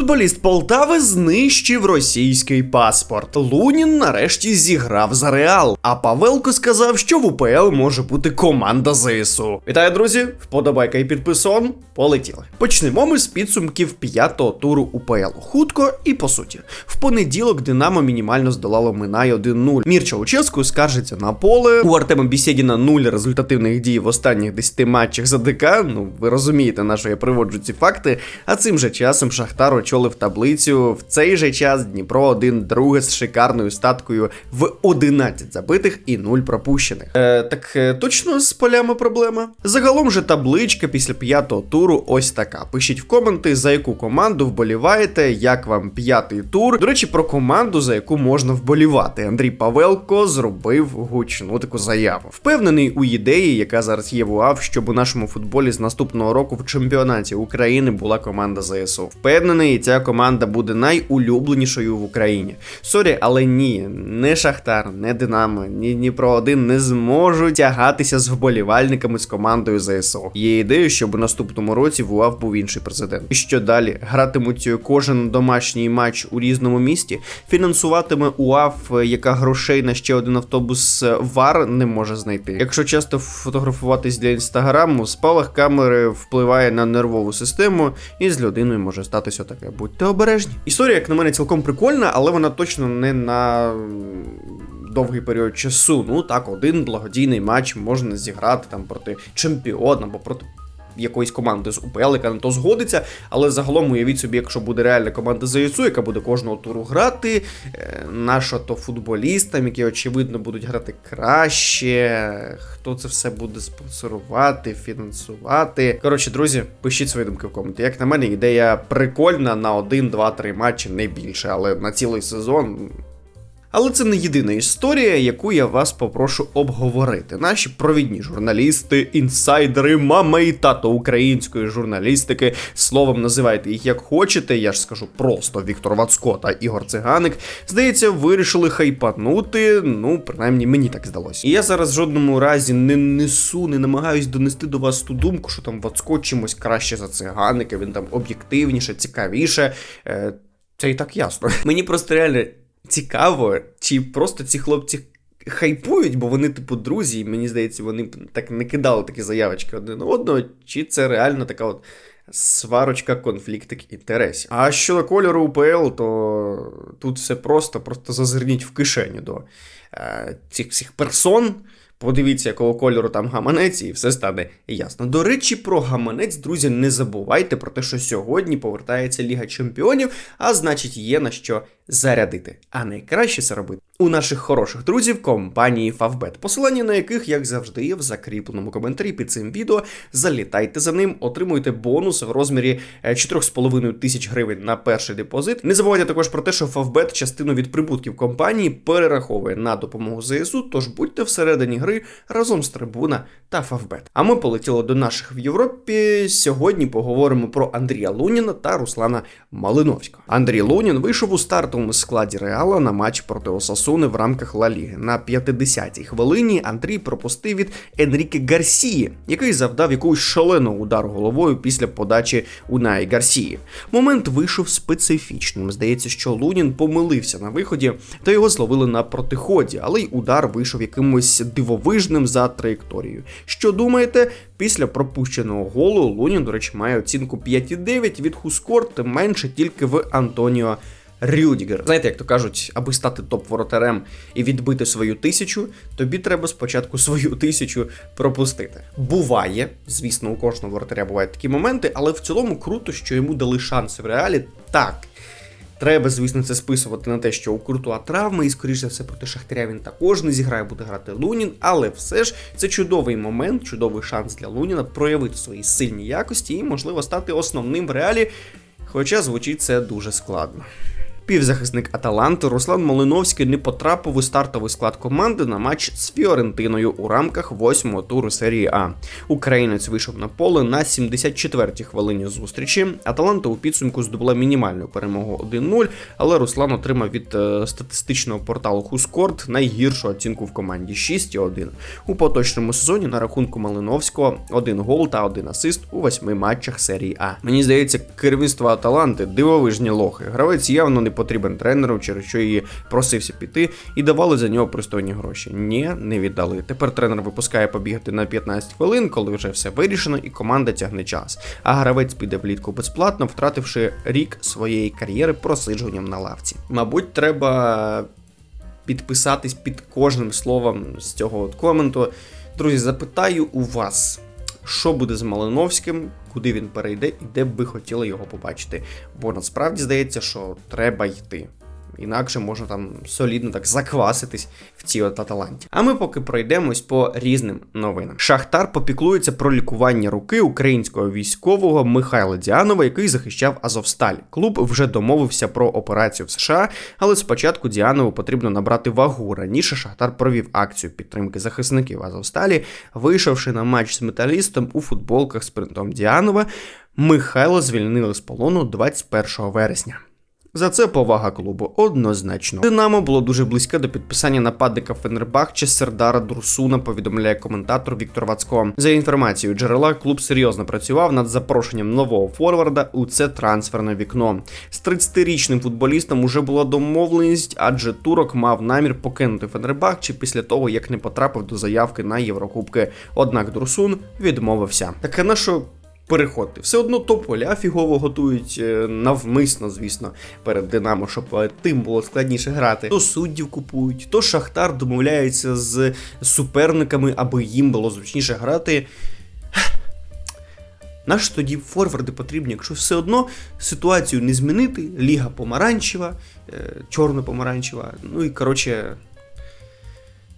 Футболіст Полтави знищив російський паспорт. Лунін нарешті зіграв за Реал. А Павелко сказав, що в УПЛ може бути команда ЗСУ. Вітаю, друзі! Вподобайка і підписон. Полетіли. Почнемо ми з підсумків п'ятого туру УПЛ. Хутко і по суті. В понеділок Динамо мінімально здолало Минай 1-0. Мірча Уческу скаржиться на поле. У Артема Бісєдіна нуль результативних дій в останніх 10 матчах за ДК. Ну, ви розумієте, на що я приводжу ці факти. А цим же часом Шахтар очолив таблицю. В цей же час Дніпро один друге з шикарною статкою в 11 забитих і 0 пропущених. Е, так е, точно з полями проблема. Загалом же табличка після п'ятого туру ось така. Пишіть в коменти, за яку команду вболіваєте, як вам п'ятий тур. До речі, про команду, за яку можна вболівати. Андрій Павелко зробив гучну таку заяву. Впевнений у ідеї, яка зараз є в УАВ, щоб у нашому футболі з наступного року в чемпіонаті України була команда ЗСУ. Впевнений, ця команда буде найулюбленішою в Україні. Сорі, але ні, не Шахтар, не Динамо, ні Дніпро 1 не зможуть тягатися з вболівальниками з командою ЗСУ. Є ідея, щоб у наступному році в УАВ був інший президент. І що далі? Гратимуть кожен домашній матч у різному місті, фінансуватиме УАВ, яка грошей на ще один автобус ВАР не може знайти. Якщо часто фотографуватись для інстаграму, спалах камери впливає на нервову систему, і з людиною може статися таке. Будьте обережні. Історія, як на мене, цілком прикольна, але вона точно не на довгий період часу. Ну так, один благодійний матч можна зіграти там проти чемпіона або проти. Якоїсь команди з УПЛ, яка на то згодиться, але загалом уявіть собі, якщо буде реальна команда ЗСУ, яка буде кожного туру грати, наша то футболістам, які очевидно будуть грати краще, хто це все буде спонсорувати, фінансувати. Коротше, друзі, пишіть свої думки в коменті. Як на мене, ідея прикольна на 1, 2, 3 матчі, не більше, але на цілий сезон. Але це не єдина історія, яку я вас попрошу обговорити. Наші провідні журналісти, інсайдери, мама і тато української журналістики. Словом, називайте їх як хочете. Я ж скажу просто Віктор Вацко та Ігор Циганик. Здається, вирішили хайпанути. Ну, принаймні, мені так здалося. І я зараз в жодному разі не несу, не намагаюсь донести до вас ту думку, що там Вацко чимось краще за циганика, він там об'єктивніше, цікавіше. Е, це і так ясно. Мені просто реально цікаво, чи просто ці хлопці хайпують, бо вони, типу, друзі, і мені здається, вони так не кидали такі заявочки один одного, чи це реально така от. Сварочка, конфліктик інтересів. А щодо кольору УПЛ, то тут все просто, просто зазирніть в кишеню до е, цих всіх персон. Подивіться, якого кольору там гаманець, і все стане ясно. До речі, про гаманець, друзі, не забувайте про те, що сьогодні повертається Ліга Чемпіонів, а значить, є на що зарядити. А найкраще це робити у наших хороших друзів компанії Favbet, посилання на яких, як завжди, є в закріпленому коментарі під цим відео. Залітайте за ним, отримуйте бонус в розмірі 4,5 тисяч гривень на перший депозит. Не забувайте також про те, що Favbet частину від прибутків компанії перераховує на допомогу ЗСУ, тож будьте всередині гри разом з трибуна та Favbet. А ми полетіли до наших в Європі. Сьогодні поговоримо про Андрія Луніна та Руслана Малиновського. Андрій Лунін вийшов у стартовому складі Реала на матч проти Осасуни в рамках Ла Ліги. На 50-й хвилині Андрій пропустив від Енріке Гарсії, який завдав якусь шаленого удару головою після подачі Унаї Гарсії. Момент вийшов специфічним. Здається, що Лунін помилився на виході, та його зловили на протиході, але й удар вийшов якимось дивовижним за траєкторією. Що думаєте? Після пропущеного голу Лунін, до речі, має оцінку 5,9 від Хускорт, менше тільки в Антоніо. Рюдігер. Знаєте, як то кажуть, аби стати топ-воротарем і відбити свою тисячу, тобі треба спочатку свою тисячу пропустити. Буває, звісно, у кожного воротаря бувають такі моменти, але в цілому круто, що йому дали шанси в реалі. Так. Треба, звісно, це списувати на те, що у Куртуа травми, і, скоріше за все, проти Шахтаря він також не зіграє, буде грати Лунін, але все ж це чудовий момент, чудовий шанс для Луніна проявити свої сильні якості і, можливо, стати основним в реалі. Хоча звучить це дуже складно. Півзахисник Аталанти Руслан Малиновський не потрапив у стартовий склад команди на матч з Фіорентиною у рамках восьмого туру серії А. Українець вийшов на поле на 74-й хвилині зустрічі. Аталанта у підсумку здобула мінімальну перемогу 1-0, але Руслан отримав від е, статистичного порталу Хускорт найгіршу оцінку в команді 6,1. У поточному сезоні на рахунку Малиновського один гол та один асист у восьми матчах серії А. Мені здається, керівництво Аталанти дивовижні лохи. Гравець явно не потрібен тренеру, через що її просився піти, і давали за нього пристойні гроші. Ні, не віддали. Тепер тренер випускає побігати на 15 хвилин, коли вже все вирішено, і команда тягне час. А гравець піде влітку безплатно, втративши рік своєї кар'єри просиджуванням на лавці. Мабуть, треба підписатись під кожним словом з цього от коменту. Друзі, запитаю у вас. Що буде з Малиновським, куди він перейде і де б ви хотіли його побачити? Бо насправді здається, що треба йти. Інакше можна там солідно так закваситись в цій от Аталанті. А ми поки пройдемось по різним новинам. Шахтар попіклується про лікування руки українського військового Михайла Діанова, який захищав Азовсталь. Клуб вже домовився про операцію в США, але спочатку Діанову потрібно набрати вагу. Раніше Шахтар провів акцію підтримки захисників Азовсталі, вийшовши на матч з металістом у футболках з принтом Діанова. Михайло звільнили з полону 21 вересня. За це повага клубу однозначно. Динамо було дуже близьке до підписання нападника Фенербахче Сердара Дурсуна, повідомляє коментатор Віктор Вацко. За інформацією джерела, клуб серйозно працював над запрошенням нового форварда у це трансферне вікно. З 30-річним футболістом уже була домовленість, адже турок мав намір покинути Фенербахче після того, як не потрапив до заявки на Єврокубки. Однак Дурсун відмовився. Таке на переходити. Все одно то поля фігово готують е, навмисно, звісно, перед Динамо, щоб е, тим було складніше грати. То суддів купують, то Шахтар домовляється з суперниками, аби їм було зручніше грати. Наш тоді форварди потрібні, якщо все одно ситуацію не змінити, ліга помаранчева, е, чорно-помаранчева, ну і коротше.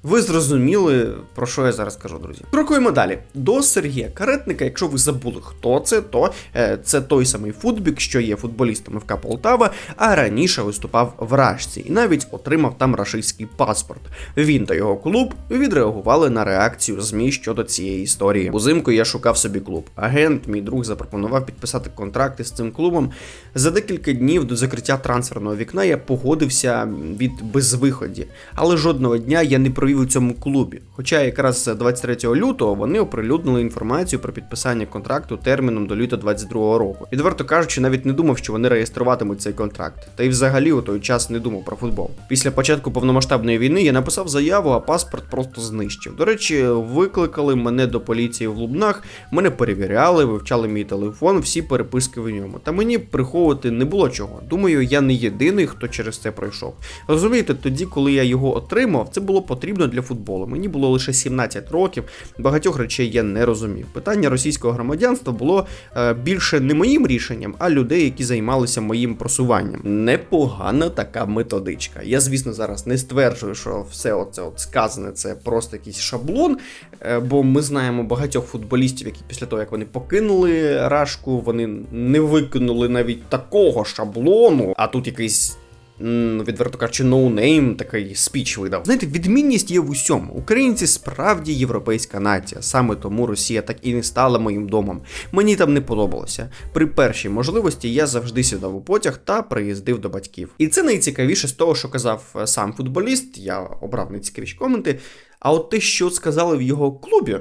Ви зрозуміли, про що я зараз кажу, друзі. Крокуємо далі. До Сергія Каретника, якщо ви забули, хто це, то е, це той самий футбік, що є футболістом ФК Полтава, а раніше виступав в Рашці і навіть отримав там рашистський паспорт. Він та його клуб відреагували на реакцію ЗМІ щодо цієї історії. Узимку я шукав собі клуб. Агент, мій друг, запропонував підписати контракти з цим клубом. За декілька днів до закриття трансферного вікна я погодився від безвиході, але жодного дня я не провів у цьому клубі. Хоча якраз 23 лютого вони оприлюднили інформацію про підписання контракту терміном до літа 22 року. Відверто кажучи, навіть не думав, що вони реєструватимуть цей контракт. Та й взагалі у той час не думав про футбол. Після початку повномасштабної війни я написав заяву, а паспорт просто знищив. До речі, викликали мене до поліції в Лубнах, мене перевіряли, вивчали мій телефон, всі переписки в ньому. Та мені приховувати не було чого. Думаю, я не єдиний, хто через це пройшов. Розумієте, тоді, коли я його отримав, це було потрібно для футболу. Мені було лише 17 років, багатьох речей я не розумів. Питання російського громадянства було е, більше не моїм рішенням, а людей, які займалися моїм просуванням. Непогана така методичка. Я, звісно, зараз не стверджую, що все оце от сказане це просто якийсь шаблон, е, бо ми знаємо багатьох футболістів, які після того, як вони покинули рашку, вони не викинули навіть такого шаблону, а тут якийсь відверто кажучи, ноунейм такий спіч видав. Знаєте, відмінність є в усьому. Українці справді європейська нація. Саме тому Росія так і не стала моїм домом. Мені там не подобалося. При першій можливості я завжди сідав у потяг та приїздив до батьків. І це найцікавіше з того, що казав е, сам футболіст. Я обрав найцікавіші коменти. А от те, що сказали в його клубі,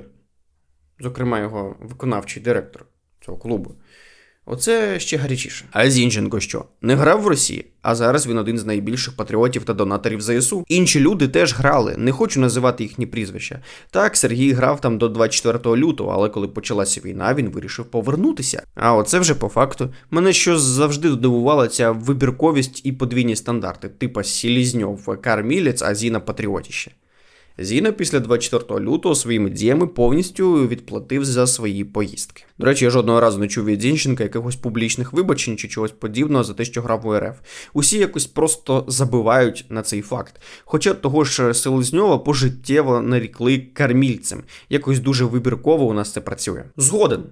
зокрема його виконавчий директор цього клубу. Оце ще гарячіше. А Зінченко що? Не грав в Росії, а зараз він один з найбільших патріотів та донаторів ЗСУ. Інші люди теж грали, не хочу називати їхні прізвища. Так, Сергій грав там до 24 лютого, але коли почалася війна, він вирішив повернутися. А оце вже по факту. Мене що завжди дивувала ця вибірковість і подвійні стандарти, типа Сілізньов, Кармілець, а Зіна Патріотіще. Зіна після 24 лютого своїми діями повністю відплатив за свої поїздки. До речі, я жодного разу не чув від Зінченка якихось публічних вибачень чи чогось подібного за те, що грав у РФ. Усі якось просто забивають на цей факт. Хоча того ж Селезньова пожиттєво нарікли кармільцем. Якось дуже вибірково у нас це працює. Згоден.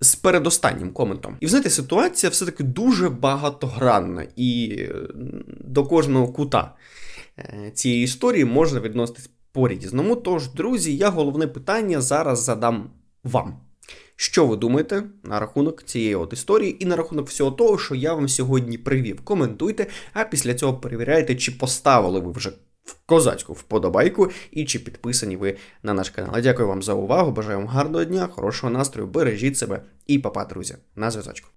з передостаннім коментом. І знаєте, ситуація все-таки дуже багатогранна, і е, до кожного кута е, цієї історії можна відноситись по-різному. Тож, друзі, я головне питання зараз задам вам. Що ви думаєте на рахунок цієї от історії і на рахунок всього того, що я вам сьогодні привів? Коментуйте, а після цього перевіряйте, чи поставили ви вже в козацьку вподобайку і чи підписані ви на наш канал. Дякую вам за увагу. Бажаю вам гарного дня, хорошого настрою, бережіть себе і папа, друзі, на зв'язочку.